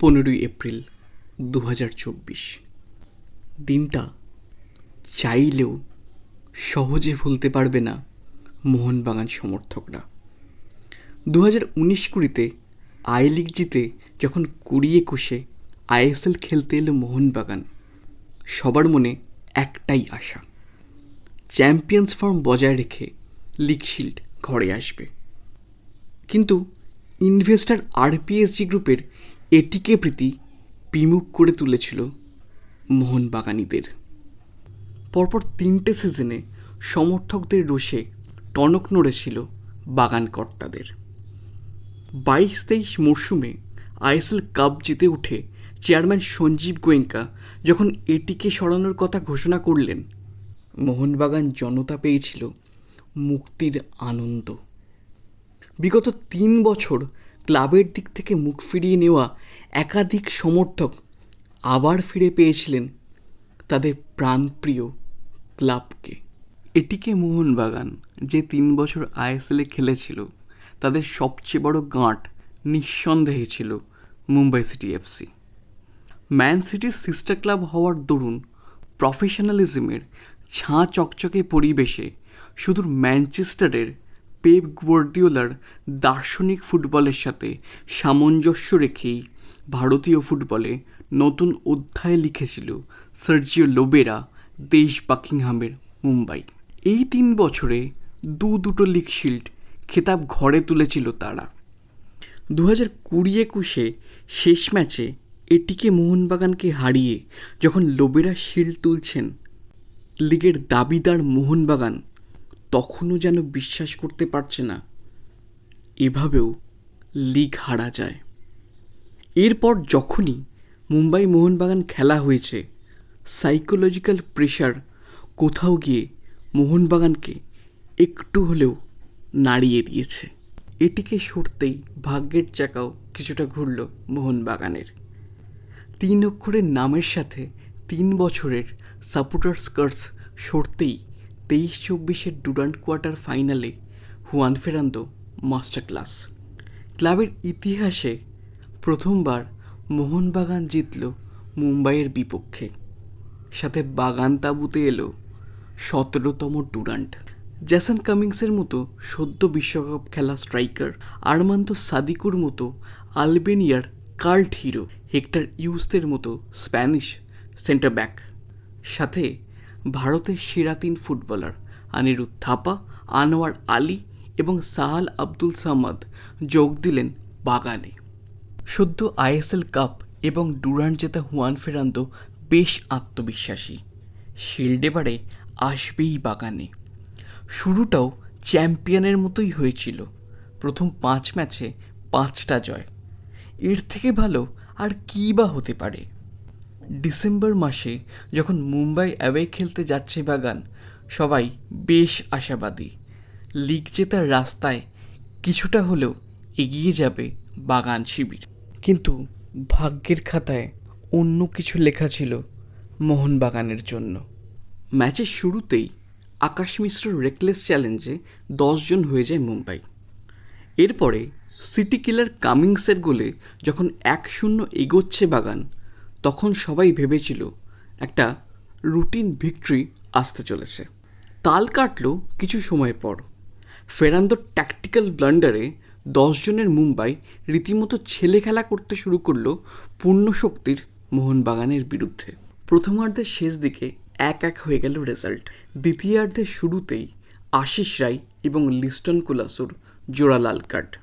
পনেরোই এপ্রিল দু হাজার চব্বিশ। দিনটা চাইলেও সহজে ভুলতে পারবে না মোহনবাগান সমর্থকরা। দু হাজার উনিশ কুড়িতে আই লিগ জিতে যখন কুড়ি একুশে আইএসএল খেলতে এলো মোহনবাগান, সবার মনে একটাই আশা, চ্যাম্পিয়ন্স ফর্ম বজায় রেখে লিগ শিল্ড ঘরে আসবে। কিন্তু ইনভেস্টার আরপিএসজি গ্রুপের এটিকে প্রীতি বিমুখ করে তুলেছিল মোহনবাগানীদের। পরপর তিনটে সিজনে সমর্থকদের রোষে টনক নড়েছিল বাগান কর্তাদের বাইশ তেইশ মরশুমে আইএসএল কাপ জিতে উঠে চেয়ারম্যান সঞ্জীব গোয়েঙ্কা যখন এটিকে সরানোর কথা ঘোষণা করলেন, মোহনবাগান জনতা পেয়েছিল মুক্তির আনন্দ। বিগত তিন বছর ক্লাবের দিক থেকে মুখ ফিরিয়ে নেওয়া একাধিক সমর্থক আবার ফিরে পেয়েছিলেন তাদের প্রাণপ্রিয় ক্লাবকে। এটিকে মোহনবাগান, যে তিন বছর আইএসএলে খেলেছিল, তাদের সবচেয়ে বড় গাঁট নিঃসন্দেহে ছিল মুম্বাই সিটি এফসি ম্যান সিটির সিস্টার ক্লাব হওয়ার দরুন প্রফেশনালিজমের ছাঁ চকচকে পরিবেশে শুধু ম্যানচেস্টারের পেপ গুয়ার্দিওলার দার্শনিক ফুটবলের সাথে সামঞ্জস্য রেখেই ভারতীয় ফুটবলে নতুন অধ্যায় লিখেছিল সার্জিও লোবেরা, দেশ বাকিংহামের, মুম্বাই। এই তিন বছরে দু দুটো লিগ শিল্ড খেতাব ঘরে তুলেছিল তারা। দু হাজার কুড়ি একুশে শেষ ম্যাচে এটিকে মোহনবাগানকে হারিয়ে যখন লোবেরা শিল্ড তুলছেন লিগের দাবিদার মোহনবাগান তখনও যেন বিশ্বাস করতে পারছে না। এভাবেও লিগ হারা যায়। এরপর যখনই মুম্বাই মোহনবাগান খেলা হয়েছে সাইকোলজিক্যাল প্রেশার কোথাও গিয়ে মোহনবাগানকে একটু হলেও নাড়িয়ে দিয়েছে। এটিকে সরতেই ভাগ্যের চাকাও কিছুটা ঘুরল মোহনবাগানের। তিন অক্ষরের নামের সাথে তিন বছরের সাপোর্টার্স কার্স সরতেই তেইশ চব্বিশের ডুরান্ট কোয়ার্টার ফাইনালে হুয়ান ফেরান্দো মাস্টার ক্লাস ক্লাবের ইতিহাসে প্রথমবার মোহনবাগান জিতল মুম্বাইয়ের বিপক্ষে। সাথে বাগান তাঁবুতে এলো সতেরোতম ডুরান্ট জ্যাসন কামিংসের মতো সদ্য বিশ্বকাপ খেলা স্ট্রাইকার আরমান্তো সাদিকুর মতো আলবেনিয়ার কাল্ট হিরো হেক্টর ইউসদের মতো স্প্যানিশ সেন্টার ব্যাক সাথে ভারতের সেরা তিন ফুটবলার আনিরুদ্ধ থাপা, আনোয়ার আলী এবং সাহাল আব্দুল সামাদ যোগ দিলেন বাগানে। সদ্য আইএসএল কাপ এবং ডুরান্ট জেতা হুয়ান ফেরান্দো বেশ আত্মবিশ্বাসী। শিল্ড এবারে আসবেই বাগানে। শুরুটাও চ্যাম্পিয়নের মতোই হয়েছিল। প্রথম পাঁচ ম্যাচে পাঁচটা জয়। এর থেকে ভালো আর কী বা হতে পারে? ডিসেম্বর মাসে যখন মুম্বাই অ্যাওয়ে খেলতে যাচ্ছে বাগান, সবাই বেশ আশাবাদী। লিগ জেতার রাস্তায় কিছুটা হলেও এগিয়ে যাবে বাগান শিবির। কিন্তু ভাগ্যের খাতায় অন্য কিছু লেখা ছিল মোহনবাগানের জন্য। ম্যাচের শুরুতেই আকাশ মিশ্র রেকলেস চ্যালেঞ্জে দশজন হয়ে যায় মুম্বাই। এরপরে সিটি কিলার কামিংসের গোলে যখন এক শূন্য এগোচ্ছে বাগান তখন সবাই ভেবেছিল একটা রুটিন ভিক্টরি আসতে চলেছে। তাল কাটল কিছু সময় পর। ফেরান্দোর ট্যাকটিক্যাল ব্লান্ডারে দশজনের মুম্বাই রীতিমতো ছেলে খেলা করতে শুরু করল পূর্ণ শক্তির মোহনবাগানের বিরুদ্ধে। প্রথমার্ধের শেষ দিকে এক এক হয়ে গেল রেজাল্ট। দ্বিতীয়ার্ধের শুরুতেই আশিস রায় এবং লিস্টন কুলাসুর জোড়া লাল কার্ড।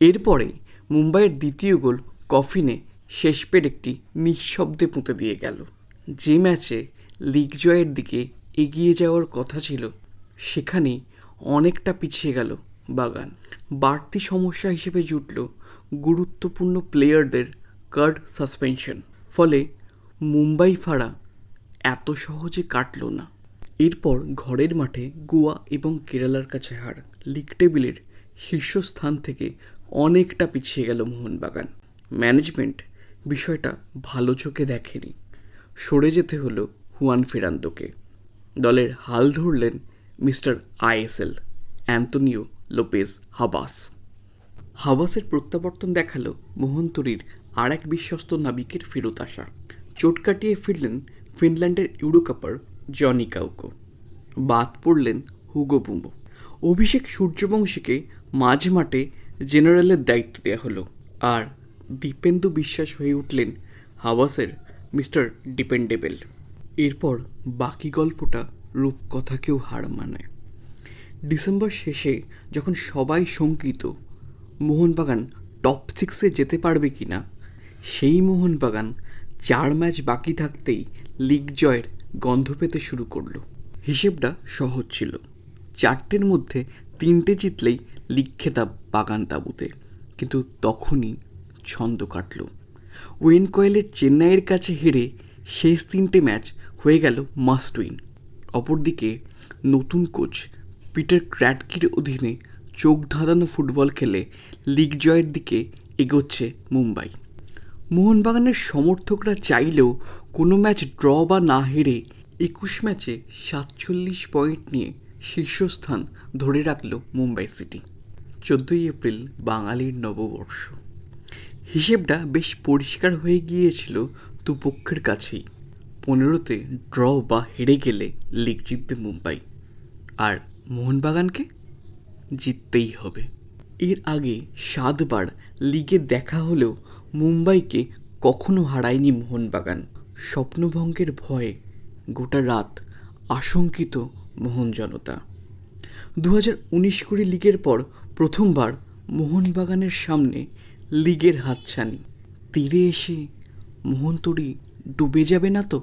এরপরে মুম্বাইয়ের দ্বিতীয় গোল কফিনে শেষ পের একটি নিঃশব্দে পুঁতে দিয়ে গেল। যে ম্যাচে লিগ জয়ের দিকে এগিয়ে যাওয়ার কথা ছিল, সেখানে অনেকটা পিছিয়ে গেল বাগান। বাড়তি সমস্যা হিসেবে জুটল গুরুত্বপূর্ণ প্লেয়ারদের কার্ড সাসপেনশন। ফলে মুম্বাই ফাড়া এত সহজে কাটল না। এরপর ঘরের মাঠে গোয়া এবং কেরালার কাছে হার। লিগ টেবিলের শীর্ষস্থান থেকে অনেকটা পিছিয়ে গেল মোহনবাগান। ম্যানেজমেন্ট বিষয়টা ভালো চোখে দেখেনি। সরে যেতে হলো হুয়ান ফেরান্দোকে। দলের হাল ধরলেন mister ISL Antonio Lopez Habas. হাবাসের প্রত্যাবর্তন দেখাল মোহনতরীর আর এক বিশ্বস্ত নাবিকের ফেরত আসা। চোট কাটিয়ে ফিরলেন ফিনল্যান্ডের ইউরোকাপার জনি কাউকো। বাদ পড়লেন হুগো বুম্বো অভিষেক সূর্যবংশীকে মাঝ মাঠে জেনারেলের দায়িত্ব দেওয়া হলো। আর দীপেন্দু বিশ্বাস হয়ে উঠলেন হাওয়াসের মিস্টার ডিপেন্ডেবেল। এরপর বাকি গল্পটা রূপকথাকেও হার মানায়। ডিসেম্বর শেষে যখন সবাই শঙ্কিত, মোহনবাগান টপ সিক্সে যেতে পারবে কি না সেই মোহনবাগান চার ম্যাচ বাকি থাকতেই লিগ জয়ের গন্ধ পেতে শুরু করল। হিসেবটা সহজ ছিল। চারটের মধ্যে তিনটে জিতলেই লিগ খেতাব বাগান তাঁবুতে। কিন্তু তখনই ছন্দ কাটল। ওয়েন কয়েলের চেন্নাইয়ের কাছে হেরে শেষ তিনটে ম্যাচ হয়ে গেল মাস্ট উইন। অপরদিকে নতুন কোচ পিটার ক্র্যাটকির অধীনে চোখ ধাঁধানো ফুটবল খেলে লিগ জয়ের দিকে এগোচ্ছে মুম্বাই। মোহনবাগানের সমর্থকরা চাইলেও কোনো ম্যাচ ড্র বা না হেরে একুশ ম্যাচে সাতচল্লিশ পয়েন্ট নিয়ে শীর্ষস্থান ধরে রাখল মুম্বাই সিটি। চোদ্দোই এপ্রিল, বাঙালির নববর্ষ। হিসেবটা বেশ পরিষ্কার হয়ে গিয়েছিল দুপক্ষের কাছেই। পনেরোতে ড্র বা হেরে গেলে লিগ জিতবে মুম্বাই। আর মোহনবাগানকে? জিততেই হবে। এর আগে সাতবার লিগে দেখা হলেও মুম্বাইকে কখনো হারায়নি মোহনবাগান। স্বপ্নভঙ্গের ভয়ে গোটা রাত আশঙ্কিত মোহন জনতা। দু হাজার উনিশ কুড়ি লিগের পর প্রথমবার মোহনবাগানের সামনে লিগের হাতছানি। তীরে এসে মোহনতরি ডুবে যাবে না তো?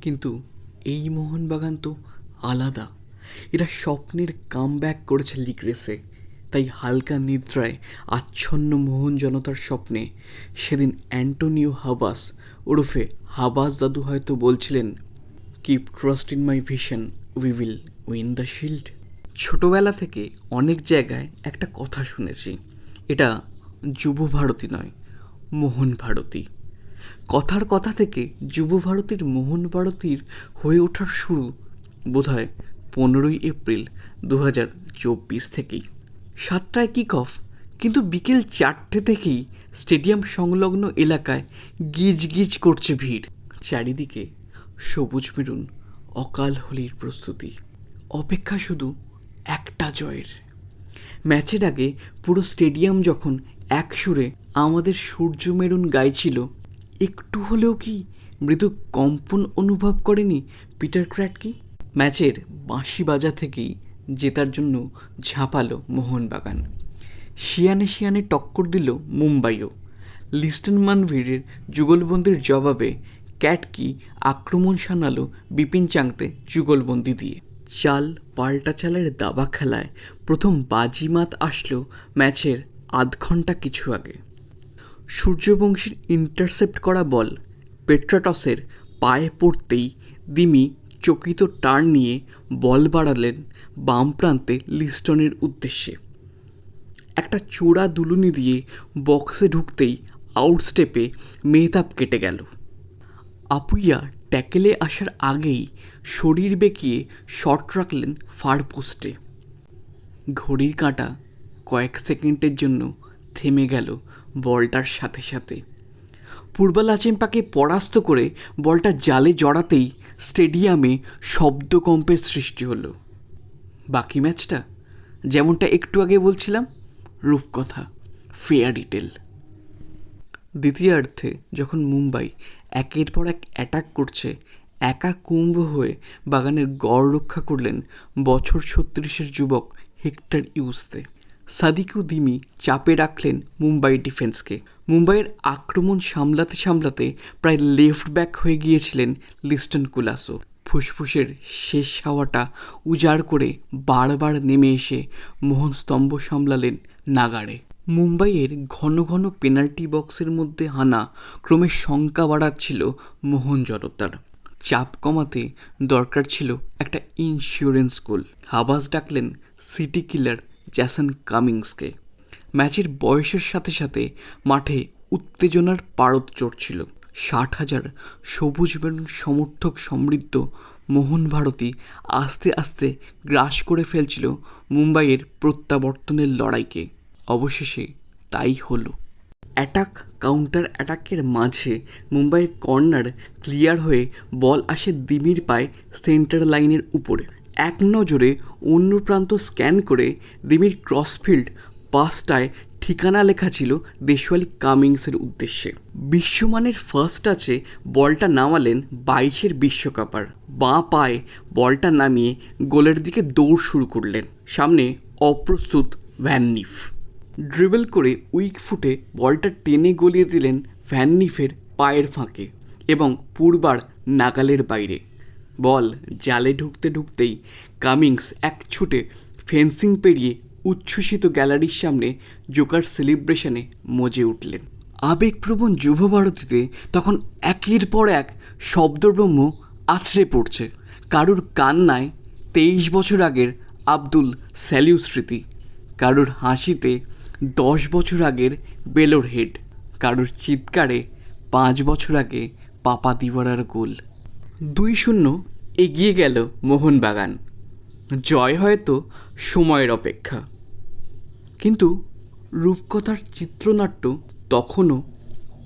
কিন্তু এই মোহনবাগান তো আলাদা। এরা স্বপ্নের কাম ব্যাক করেছে লিগ রেসে। তাই হালকা নিদ্রায় আচ্ছন্ন মোহন জনতার স্বপ্নে সেদিন অ্যান্টোনিও হাবাস ওরফে হাবাস দাদু হয়তো বলছিলেন keep trust in my vision we will win the shield ছোটবেলা থেকে অনেক জায়গায় একটা কথা শুনেছি এটা যুব ভারতী নয়, মোহন ভারতী। কথার কথা থেকে যুব ভারতীর, মোহন ভারতীর হয়ে ওঠার শুরু বোধহয় পনেরোই এপ্রিল দু হাজার চব্বিশ থেকেই। সাতটায় কিক অফ কিন্তু বিকেল চারটে থেকেই স্টেডিয়াম সংলগ্ন এলাকায় গিজ গিজ করছে ভিড়। চারিদিকে সবুজ মেরুন, অকাল হোলির প্রস্তুতি। অপেক্ষা শুধু একটা জয়ের। ম্যাচের আগে পুরো স্টেডিয়াম যখন এক সুরে আমাদের সূর্য মেরুন গাইছিল, একটু হলেও কি মৃদু কম্পন অনুভব করেনি পিটার ক্র্যাটকি ম্যাচের বাঁশি বাজা থেকেই জেতার জন্য ঝাঁপালো মোহনবাগান। শিয়ানে শিয়ানে টক্কর দিল মুম্বাইও। লিস্টন মানভীরের যুগলবন্দির জবাবে ক্যাটকি আক্রমণ শানালো বিপিন চাংতে যুগলবন্দি দিয়ে। চাল পাল্টা চালের দাবা খেলায় প্রথম বাজিমাত আসলো ম্যাচের আধ ঘণ্টা কিছু আগে। সূর্যবংশীর ইন্টারসেপ্ট করা বল পেট্রাটসের পায়ে পড়তেই দিমি চকিত টার্ন নিয়ে বল বাড়ালেন বাম প্রান্তে লিস্টনের উদ্দেশ্যে। একটা চোরা দুলুনি দিয়ে বক্সে ঢুকতেই আউটস্টেপে মেহতাব কেটে গেল। আপুইয়া ট্যাকেলে আসার আগেই শরীর বেঁকিয়ে শট রাখলেন ফার পোস্টে। ঘড়ির কাঁটা কয়েক সেকেন্ডের জন্য থেমে গেল বলটার সাথে সাথে। পূর্বা লাচিম্পাকে পরাস্ত করে বলটা জালে জড়াতেই স্টেডিয়ামে শব্দকম্পের সৃষ্টি হলো। বাকি ম্যাচটা যেমনটা একটু আগে বলছিলাম, রূপকথা ফেয়ার ডিটেল দ্বিতীয়ার্ধে যখন মুম্বাই একের পর এক অ্যাটাক করছে একা কুম্ভ হয়ে বাগানের গড় রক্ষা করলেন বছর ছত্রিশের যুবক হেক্টর ইউসতে। সাদিকু দিমি চাপে রাখলেন মুম্বাই ডিফেন্সকে। মুম্বাইয়ের আক্রমণ সামলাতে সামলাতে প্রায় লেফট ব্যাক হয়ে গিয়েছিলেন লিস্টন কুলাসো। ফুসফুসের শেষ হাওয়াটা উজাড় করে বারবার নেমে এসে মোহন স্তম্ভ সামলালেন নাগাড়ে। মুম্বাইয়ের ঘন ঘন পেনাল্টি বক্সের মধ্যে হানা ক্রমে শঙ্কা বাড়াচ্ছিল মোহন জনতার। চাপ কমাতে দরকার ছিল একটা ইন্স্যুরেন্স গোল হাবাস ডাকলেন সিটি কিলার জ্যাসন কামিংসকে ম্যাচের বয়সের সাথে সাথে মাঠে উত্তেজনার পারদ চড়ছিল। ষাট হাজার সবুজ বেরুন সমর্থক সমৃদ্ধ মোহন ভারতী আস্তে আস্তে গ্রাস করে ফেলছিল মুম্বাইয়ের প্রত্যাবর্তনের লড়াইকে। অবশেষে তাই হলো। অ্যাটাক কাউন্টার অ্যাটাকের মাঝে মুম্বাইয়ের কর্নার ক্লিয়ার হয়ে বল আসে দিমির পায়ে সেন্টার লাইনের উপরে। এক নজরে অন্য প্রান্ত স্ক্যান করে দিমির ক্রসফিল্ড পাসটায় ঠিকানা লেখা ছিল দেশওয়ালি কামিংসের উদ্দেশ্যে। বিশ্বমানের ফার্স্ট টাচে বলটা নামালেন বাইশের বিশ্বকাপার। বাঁ পায়ে বলটা নামিয়ে গোলের দিকে দৌড় শুরু করলেন। সামনে অপ্রস্তুত ভ্যাননিফ ড্রিবল করে উইক ফুটে বলটা টেনে গলিয়ে দিলেন ভ্যাননিফের পায়ের ফাঁকে এবং পূর্বার নাগালের বাইরে। বল জালে ঢুকতে ঢুকতেই কামিংস এক ছুটে ফেন্সিং পেরিয়ে উচ্ছ্বসিত গ্যালারির সামনে জোকার সেলিব্রেশনে মজে উঠলেন। আবেগপ্রবণ যুব ভারতীতে তখন একের পর এক শব্দব্রহ্ম আছড়ে পড়ছে। কারুর কান্নায় তেইশ বছর আগের আব্দুল স্যালিউ স্মৃতি, কারুর হাসিতে দশ বছর আগের বেলোর হেড, কারোর চিৎকারে পাঁচ বছর আগে পাপা দিবারার গোল। দুই শূন্য এগিয়ে গেল মোহনবাগান। জয় হয়তো সময়ের অপেক্ষা। কিন্তু রূপকথার চিত্রনাট্য তখনও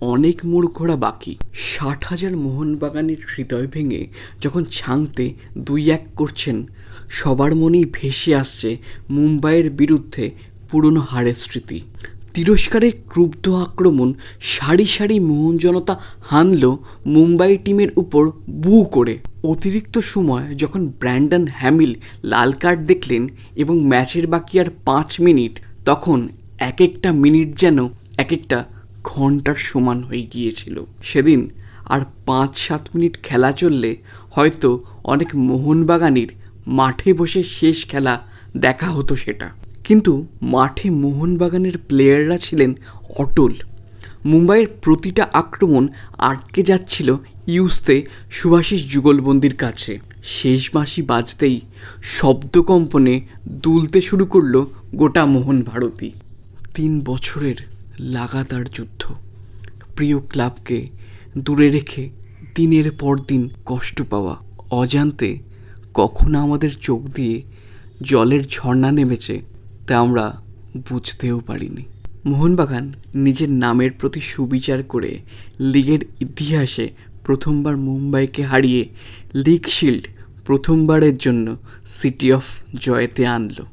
অনেক মোড় ঘোরা বাকি। ষাট হাজার মোহনবাগানের হৃদয় ভেঙে যখন ছাংতে দুই এক করছেন, সবার মনেই ভেসে আসছে মুম্বাইয়ের বিরুদ্ধে পুরনো হারের স্মৃতি। তিরস্কারের ক্রুব্ধ আক্রমণ সারি সারি মোহন জনতা হানল মুম্বাই টিমের উপর বু করে। অতিরিক্ত সময় যখন ব্র্যান্ডন হ্যামিল লাল কার্ড দেখলেন এবং ম্যাচের বাকি আর পাঁচ মিনিট, তখন এক একটা মিনিট যেন এক একটা ঘণ্টার সমান হয়ে গিয়েছিল। সেদিন আর পাঁচ সাত মিনিট খেলা চললে হয়তো অনেক মোহনবাগানির মাঠে বসে শেষ খেলা দেখা হতো সেটা। কিন্তু মাঠে মোহনবাগানের প্লেয়াররা ছিলেন অটল। মুম্বাইয়ের প্রতিটা আক্রমণ আটকে যাচ্ছিল ইউসতে সুভাষিস যুগলবন্দির কাছে। শেষ মাসি বাজতেই শব্দকম্পনে দুলতে শুরু করল গোটা মোহন ভারতী। তিন বছরের লাগাতার যুদ্ধ। প্রিয় ক্লাবকে দূরে রেখে দিনের পর দিন কষ্ট পাওয়া, অজান্তে কখনো আমাদের চোখ দিয়ে জলের ঝর্ণা নেমেছে তা আমরা বুঝতেও পারিনি। মোহনবাগান নিজের নামের প্রতি সুবিচার করে লিগের ইতিহাসে প্রথমবার মুম্বাইকে হারিয়ে লিগ শিল্ড প্রথমবারের জন্য সিটি অফ জয়েতে আনলো।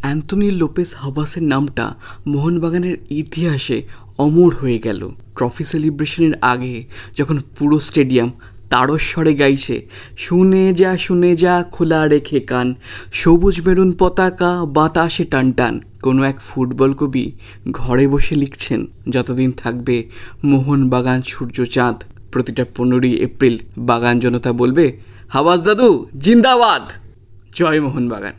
অ্যান্থনি লোপেস হাবাসের নামটা মোহনবাগানের ইতিহাসে অমর হয়ে গেল। ট্রফি সেলিব্রেশনের আগে যখন পুরো স্টেডিয়াম তারস্বরে গাইছে, শুনে যা শুনে যা, খোলা রেখে কান, সবুজ মেরুন পতাকা, বাতাসে টান টান। কোনো এক ফুটবল কবি ঘরে বসে লিখছেন, যতদিন থাকবে মোহনবাগান সূর্যচাঁদ প্রতিটা পনেরোই এপ্রিল বাগান জনতা বলবে হাওয়াজ দাদু, জিন্দাবাদ। জয় মোহনবাগান